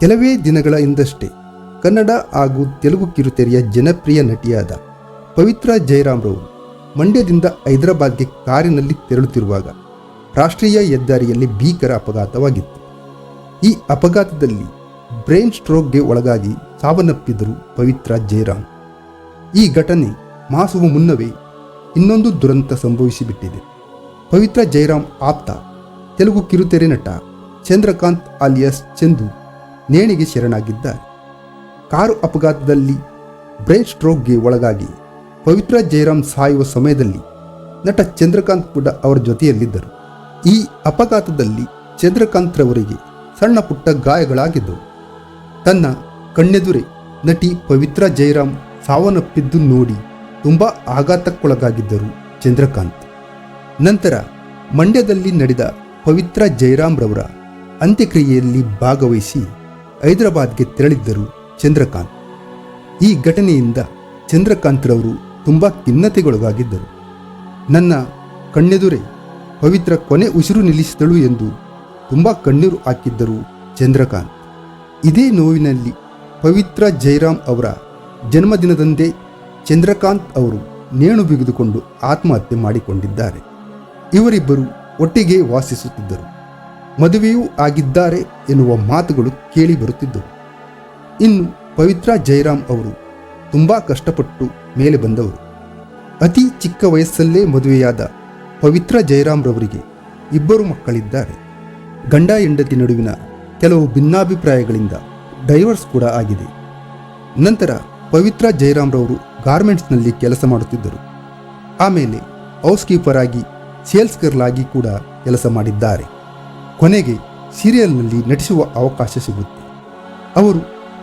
ಕೆಲವೇ ದಿನಗಳ ಹಿಂದಷ್ಟೇ ಕನ್ನಡ ಹಾಗೂ ತೆಲುಗು ಕಿರುತೆರೆಯ ಜನಪ್ರಿಯ ನಟಿಯಾದ ಪವಿತ್ರ ಜಯರಾಮ್ರವರು ಮಂಡ್ಯದಿಂದ ಹೈದರಾಬಾದ್ಗೆ ಕಾರಿನಲ್ಲಿ ತೆರಳುತ್ತಿರುವಾಗ ರಾಷ್ಟ್ರೀಯ ಹೆದ್ದಾರಿಯಲ್ಲಿ ಭೀಕರ ಅಪಘಾತವಾಗಿತ್ತು. ಈ ಅಪಘಾತದಲ್ಲಿ ಬ್ರೈನ್ ಸ್ಟ್ರೋಕ್ಗೆ ಒಳಗಾಗಿ ಸಾವನ್ನಪ್ಪಿದರು ಪವಿತ್ರ ಜಯರಾಮ್. ಈ ಘಟನೆ ಮಾಸುವ ಮುನ್ನವೇ ಇನ್ನೊಂದು ದುರಂತ ಸಂಭವಿಸಿಬಿಟ್ಟಿದೆ. ಪವಿತ್ರ ಜಯರಾಮ್ ಆಪ್ತ, ತೆಲುಗು ಕಿರುತೆರೆ ನಟ ಚಂದ್ರಕಾಂತ್ ಆಲಿಯಾಸ್ ಚಂದು ನೇಣಿಗೆ ಶರಣಾಗಿದ್ದ ಕಾರು ಅಪಘಾತದಲ್ಲಿ ಬ್ರೈನ್ ಸ್ಟ್ರೋಕ್ಗೆ ಒಳಗಾಗಿ ಪವಿತ್ರ ಜಯರಾಮ್ ಸಾಯುವ ಸಮಯದಲ್ಲಿ ನಟ ಚಂದ್ರಕಾಂತ್ ಕೂಡ ಅವರ ಜೊತೆಯಲ್ಲಿದ್ದರು. ಈ ಅಪಘಾತದಲ್ಲಿ ಚಂದ್ರಕಾಂತ್ ರವರಿಗೆ ಸಣ್ಣ ಪುಟ್ಟ ಗಾಯಗಳಾಗಿದ್ದವು. ತನ್ನ ಕಣ್ಣೆದುರೇ ನಟಿ ಪವಿತ್ರ ಜಯರಾಮ್ ಸಾವನ್ನಪ್ಪಿದ್ದು ನೋಡಿ ತುಂಬ ಆಘಾತಕ್ಕೊಳಗಾಗಿದ್ದರು ಚಂದ್ರಕಾಂತ್. ನಂತರ ಮಂಡ್ಯದಲ್ಲಿ ನಡೆದ ಪವಿತ್ರ ಜಯರಾಮ್ ರವರ ಅಂತ್ಯಕ್ರಿಯೆಯಲ್ಲಿ ಭಾಗವಹಿಸಿ ಹೈದರಾಬಾದ್ಗೆ ತೆರಳಿದ್ದರು ಚಂದ್ರಕಾಂತ್. ಈ ಘಟನೆಯಿಂದ ಚಂದ್ರಕಾಂತ್ರವರು ತುಂಬ ಖಿನ್ನತೆಗೊಳಗಾಗಿದ್ದರು. ನನ್ನ ಕಣ್ಣೆದುರೇ ಪವಿತ್ರ ಕೊನೆ ಉಸಿರು ನಿಲ್ಲಿಸಿದಳು ಎಂದು ತುಂಬ ಕಣ್ಣೀರು ಹಾಕಿದ್ದರು ಚಂದ್ರಕಾಂತ್. ಇದೇ ನೋವಿನಲ್ಲಿ ಪವಿತ್ರ ಜೈರಾಮ್ ಅವರ ಜನ್ಮದಿನದಂದೇ ಚಂದ್ರಕಾಂತ್ ಅವರು ನೇಣು ಬಿಗಿದುಕೊಂಡು ಆತ್ಮಹತ್ಯೆ ಮಾಡಿಕೊಂಡಿದ್ದಾರೆ. ಇವರಿಬ್ಬರು ಒಟ್ಟಿಗೆ ವಾಸಿಸುತ್ತಿದ್ದರು. ಮದುವೆಯೂ ಆಗಿದ್ದಾರೆ ಎನ್ನುವ ಮಾತುಗಳು ಕೇಳಿ ಬರುತ್ತಿದ್ದವು. ಇನ್ನು ಪವಿತ್ರ ಜಯರಾಮ್ ಅವರು ತುಂಬ ಕಷ್ಟಪಟ್ಟು ಮೇಲೆ ಬಂದವರು. ಅತಿ ಚಿಕ್ಕ ವಯಸ್ಸಲ್ಲೇ ಮದುವೆಯಾದ ಪವಿತ್ರ ಜಯರಾಮ್ ರವರಿಗೆ ಇಬ್ಬರು ಮಕ್ಕಳಿದ್ದಾರೆ. ಗಂಡ ಹೆಂಡತಿ ನಡುವಿನ ಕೆಲವು ಭಿನ್ನಾಭಿಪ್ರಾಯಗಳಿಂದ ಡೈವರ್ಸ್ ಕೂಡ ಆಗಿದೆ. ನಂತರ ಪವಿತ್ರ ಜಯರಾಮ್ ರವರು ಗಾರ್ಮೆಂಟ್ಸ್ನಲ್ಲಿ ಕೆಲಸ ಮಾಡುತ್ತಿದ್ದರು. ಆಮೇಲೆ ಹೌಸ್ ಕೀಪರ್ ಆಗಿ ಸೇಲ್ಸ್ ಗರ್ಲ್ ಆಗಿ ಕೂಡ ಕೆಲಸ ಮಾಡಿದ್ದಾರೆ. ಕೊನೆಗೆ ಸೀರಿಯಲ್ನಲ್ಲಿ ನಟಿಸುವ ಅವಕಾಶ ಸಿಗುತ್ತೆ. ಅವರು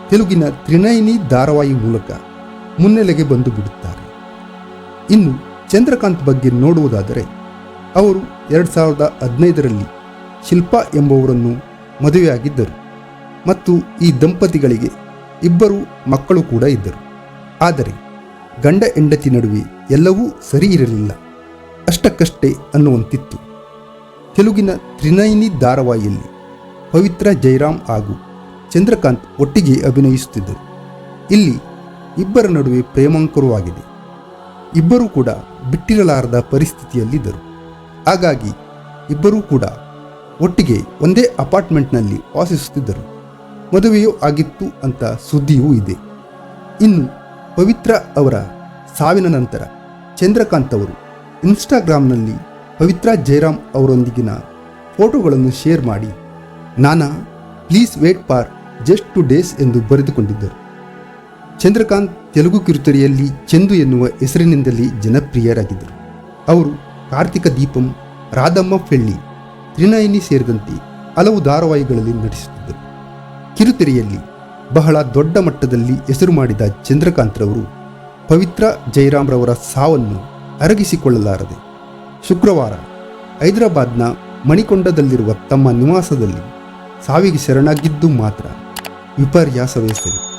ತೆಲುಗಿನ ತ್ರಿನಯನಿ ಧಾರಾವಾಹಿ ಮೂಲಕ ಮುನ್ನೆಲೆಗೆ ಬಂದು ಬಿಡುತ್ತಾರೆ. ಇನ್ನು ಚಂದ್ರಕಾಂತ್ ಬಗ್ಗೆ ನೋಡುವುದಾದರೆ, ಅವರು ಎರಡು ಸಾವಿರದ ಹದಿನೈದರಲ್ಲಿ ಶಿಲ್ಪಾ ಎಂಬುವರನ್ನು ಮದುವೆಯಾಗಿದ್ದರು ಮತ್ತು ಈ ದಂಪತಿಗಳಿಗೆ ಇಬ್ಬರು ಮಕ್ಕಳು ಕೂಡ ಇದ್ದರು. ಆದರೆ ಗಂಡ ಹೆಂಡತಿ ನಡುವೆ ಎಲ್ಲವೂ ಸರಿ ಇರಲಿಲ್ಲ. ಅಷ್ಟಕ್ಕಷ್ಟೇ ಅನ್ನುವಂತಿತ್ತು. ತೆಲುಗಿನ ತ್ರಿನಯನಿ ಧಾರಾವಾಹಿಯಲ್ಲಿ ಪವಿತ್ರ ಜಯರಾಮ್ ಹಾಗೂ ಚಂದ್ರಕಾಂತ್ ಒಟ್ಟಿಗೆ ಅಭಿನಯಿಸುತ್ತಿದ್ದರು. ಇಲ್ಲಿ ಇಬ್ಬರ ನಡುವೆ ಪ್ರೇಮಾಂಕರವಾಗಿದೆ ಇಬ್ಬರೂ ಕೂಡ ಬಿಟ್ಟಿರಲಾರದ ಪರಿಸ್ಥಿತಿಯಲ್ಲಿದ್ದರು. ಹಾಗಾಗಿ ಇಬ್ಬರೂ ಕೂಡ ಒಟ್ಟಿಗೆ ಒಂದೇ ಅಪಾರ್ಟ್ಮೆಂಟ್ನಲ್ಲಿ ವಾಸಿಸುತ್ತಿದ್ದರು. ಮದುವೆಯೂ ಆಗಿತ್ತು ಅಂತ ಸುದ್ದಿಯೂ ಇದೆ. ಇನ್ನು ಪವಿತ್ರ ಅವರ ಸಾವಿನ ನಂತರ ಚಂದ್ರಕಾಂತ್ ಅವರು ಇನ್ಸ್ಟಾಗ್ರಾಮ್ನಲ್ಲಿ ಪವಿತ್ರ ಜಯರಾಮ್ ಅವರೊಂದಿಗಿನ ಫೋಟೋಗಳನ್ನು ಶೇರ್ ಮಾಡಿ, ನಾನಾ, please wait for just two days ಎಂದು ಬರೆದುಕೊಂಡಿದ್ದರು. ಚಂದ್ರಕಾಂತ್ ತೆಲುಗು ಕಿರುತೆರೆಯಲ್ಲಿ ಚಂದು ಎನ್ನುವ ಹೆಸರಿನಿಂದಲೇ ಜನಪ್ರಿಯರಾಗಿದ್ದರು. ಅವರು ಕಾರ್ತಿಕ ದೀಪಂ, ರಾಧಮ್ಮ ಫೆಳ್ಳಿ, ತ್ರಿನಯಿನಿ ಸೇರಿದಂತೆ ಹಲವು ಧಾರಾವಾಹಿಗಳಲ್ಲಿ ನಟಿಸುತ್ತಿದ್ದರು. ಕಿರುತೆರೆಯಲ್ಲಿ ಬಹಳ ದೊಡ್ಡ ಮಟ್ಟದಲ್ಲಿ ಹೆಸರು ಮಾಡಿದ ಚಂದ್ರಕಾಂತ್ರವರು ಪವಿತ್ರ ಜಯರಾಮ್ರವರ ಸಾವನ್ನು ಅರಗಿಸಿಕೊಳ್ಳಲಾರದೆ ಶುಕ್ರವಾರ ಹೈದರಾಬಾದ್ನ ಮಣಿಕೊಂಡದಲ್ಲಿರುವ ತಮ್ಮ ನಿವಾಸದಲ್ಲಿ ಸಾವಿಗೆ ಶರಣಾಗಿದ್ದು ಮಾತ್ರ ವಿಪರ್ಯಾಸವೇ ಸರಿ.